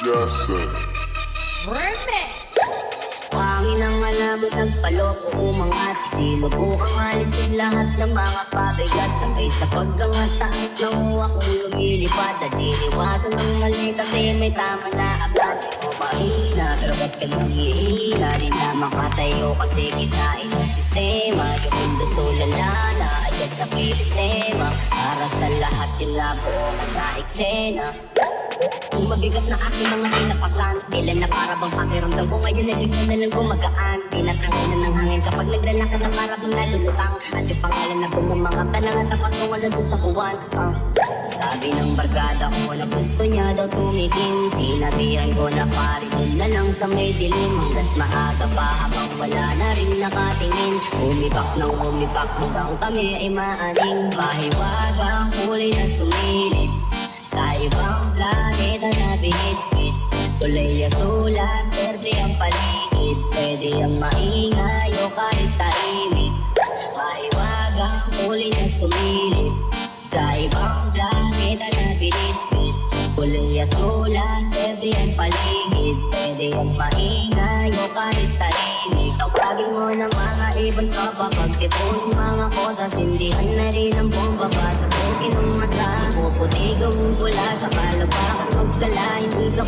Jason. Pangin ang alamot at paloko umangat. Sinubukang alisin lahat ng mga pabigat. Sabay sa paggangat taas ng uwak kong lumilipad. At iniwasan ng mali kasi may tama na asad. O mahina pero ba't ka nang iina Di na makatayo kasi kinain ng sistema. Yung mundo tulala na agad na pilit tema. Para sa lahat yun na buo mag-eksena kung mabigat na aking mga kinapasan Tila na para bang pakiramdam ko ngayon ay bigla na lang gumagaan. Tinatangin na ng hangin kapag nagdala ka na para bang nalulutang. At yung pangalan na bumamangap na lang tapat mo wala dun sa kuwan Ah. Sabi ng barkada ko na gusto niya daw tumigim Sinabihan ko na pare dun na lang sa may dilim. Hanggat maaga pa habang wala na rin nakatingin. Umipak ng umipak hanggang kami ay maaning Mahiwagang huli na sumilip Kulay sulat, berde ang paligid Pwede ang maingay o kahit tahimik. Maiwagang huli na sumilip Sa ibang planeta na binitbit. Kulay sulat, berde ang paligid Pwede ang maingay o kahit tahimik. Tawagin mo ng mga ibon ka pa Pagtipunin mga kosas Sindihan na rin ang bomba pa Sa bukin ng mata Puputi gawin pula sa palawakan Magdala Hindi ka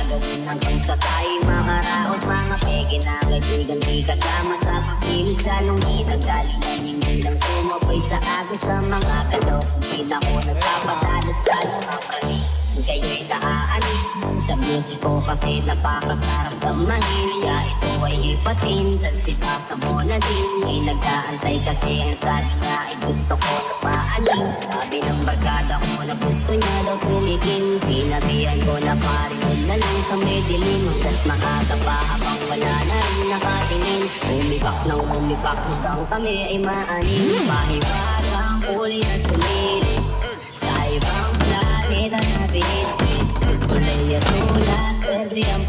gagawin Hanggang sa tayo makaraos Mga peke na kaibigan Di kasama sa pagkilos Lalong di Hindi lang sumabay sa agos Sa mga kalokong Di na ko nagpapatalas Lalo mapraning Kayo'y naaanin Sa musiko kasi napakasarap ng mahilya Ito ay hipatin Tas ipasa mo na din. May nag-aantay kasi Ang sabi niya ay gusto ko na maanin ng barkada ko na gusto niya daw tumikim Sinabihan ko na pare doon na lang sa may dilim. Hanggat maaga pa habang wala na rin nakatingin. Umibak nang umibak hanggang kami ay maanin. Mahiwag ang kulay na sumili Sa ibang planeta na pinit Kulay at sulat, pwede ang